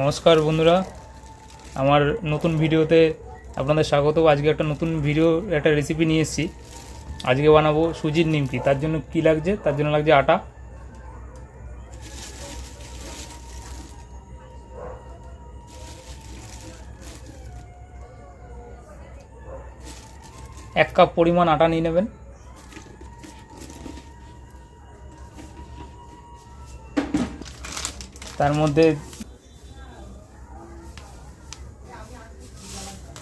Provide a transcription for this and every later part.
নমস্কার বন্ধুরা। আমার নতুন ভিডিওতে আপনাদের স্বাগত আজকে একটা নতুন ভিডিও, একটা রেসিপি নিয়ে এসেছি। আজকে বানাবো সুজির নিমকি। তার জন্য কি লাগছে? তার জন্য লাগছে আটা। এক কাপ পরিমাণ আটা নিয়ে নেবেন। তার মধ্যে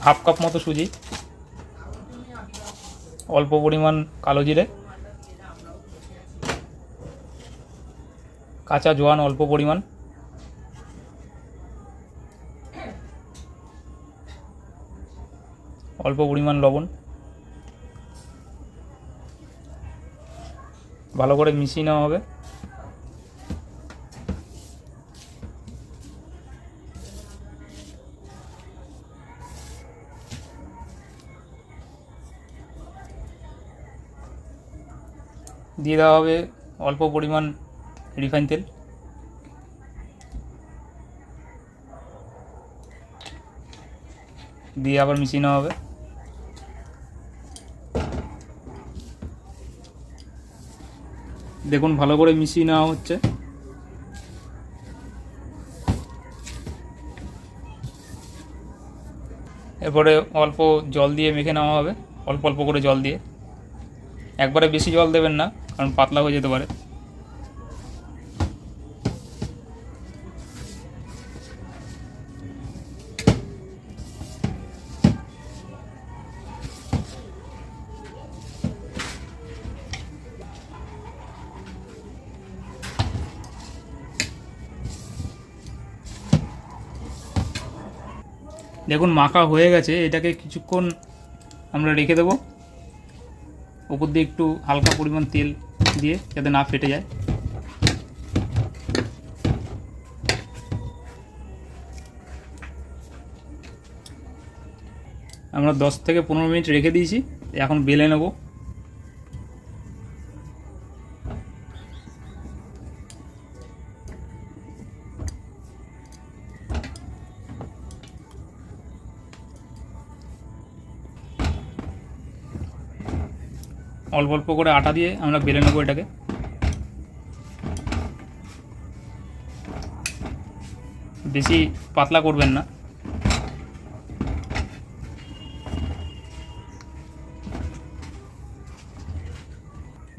হাফ কাপ মতো সুজি। অল্প পরিমাণ কালো জিরে। কাঁচা জোয়ান অল্প পরিমাণ। অল্প পরিমাণ লবণ। ভালো করে মিশিয়ে নেওয়া হবে। দিয়ে দেওয়া হবে অল্প পরিমাণ রিফাইন তেল। দিয়ে আবার মিশিয়ে নেওয়া হবে। দেখুন, ভালো করে মিশিয়ে নেওয়া হচ্ছে। এরপরে অল্প জল দিয়ে মেখে নেওয়া হবে। অল্প অল্প করে জল দিয়ে। একবারে বেশি জল দেবেন না। কারণ পাতলা হয়ে যেতে পারে। দেখুন, মাখা হয়ে গেছে। এটাকে কিছুক্ষণ আমরা রেখে দেবো। উপর দিয়ে একটু হালকা পরিমাণ তেল দিয়ে যাতে না ফেটে যায়। আমরা দশ থেকে পনেরো মিনিট রেখে দিয়েছি, এখন বেলে নেব। অল্প অল্প করে আটা দিয়ে আমরা বেলে নেব এটাকে। বেশি পাতলা করবেন না।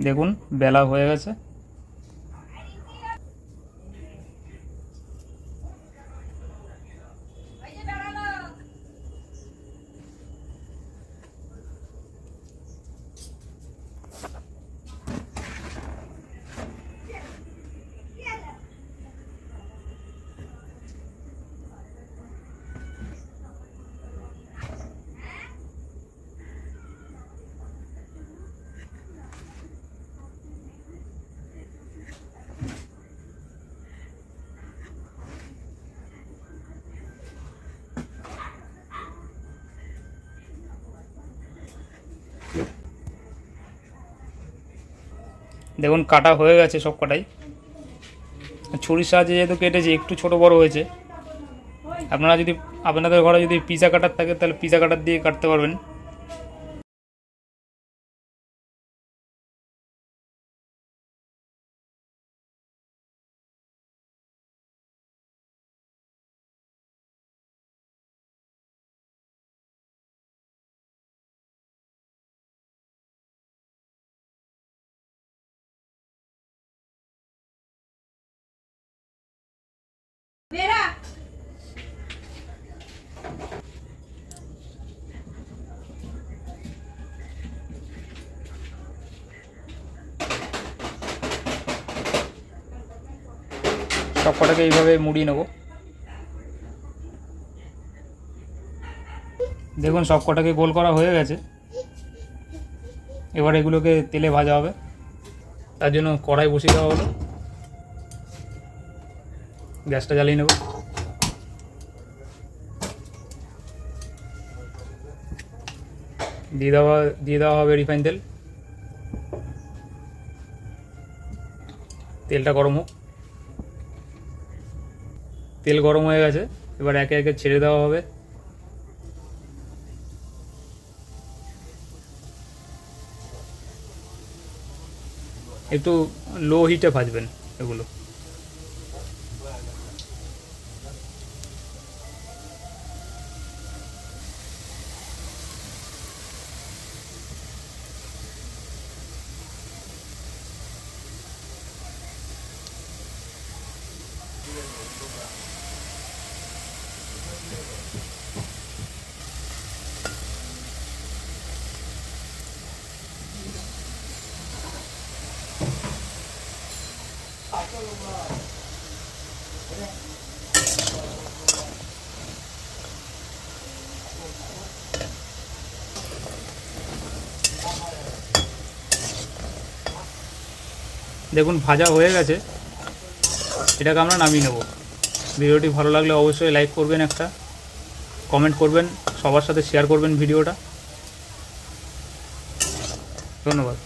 দেখুন, বেলা হয়ে গেছে। দেখুন, কাটা হয়ে গেছে সব কটাই ছুরির সাহায্যে যেহেতু কেটেছি, একটু ছোট বড় হয়েছে। আপনারা যদি, আপনাদের ঘরে যদি পিজা কাটার থাকে, তাহলে পিজা কাটার দিয়ে কাটতে পারবেন। সব কটাকে এইভাবে মুড়িয়ে নেব। দেখুন, সব কটাকে গোল করা হয়ে গেছে। এবার এগুলোকে তেলে ভাজা হবে। তার জন্য কড়াই বসিয়ে দেওয়া হলো। গ্যাসটা জ্বালিয়ে নেব। দিয়ে দেওয়া দিয়ে দেওয়া হবে রিফাইন তেল। তেলটা গরম হোক। তেল গরম হয়ে গেছে, এবার একে একে ছেড়ে দেওয়া হবে। একটু লো হিটে ভাজবেন এগুলো। দেখুন ভাজা হয়ে গেছে। এটাকে আমরা নামিয়ে নেব। ভিডিওটি ভালো লাগলে অবশ্যই লাইক করবেন একটা কমেন্ট করবেন, সবার সাথে শেয়ার করবেন ভিডিওটা। ধন্যবাদ।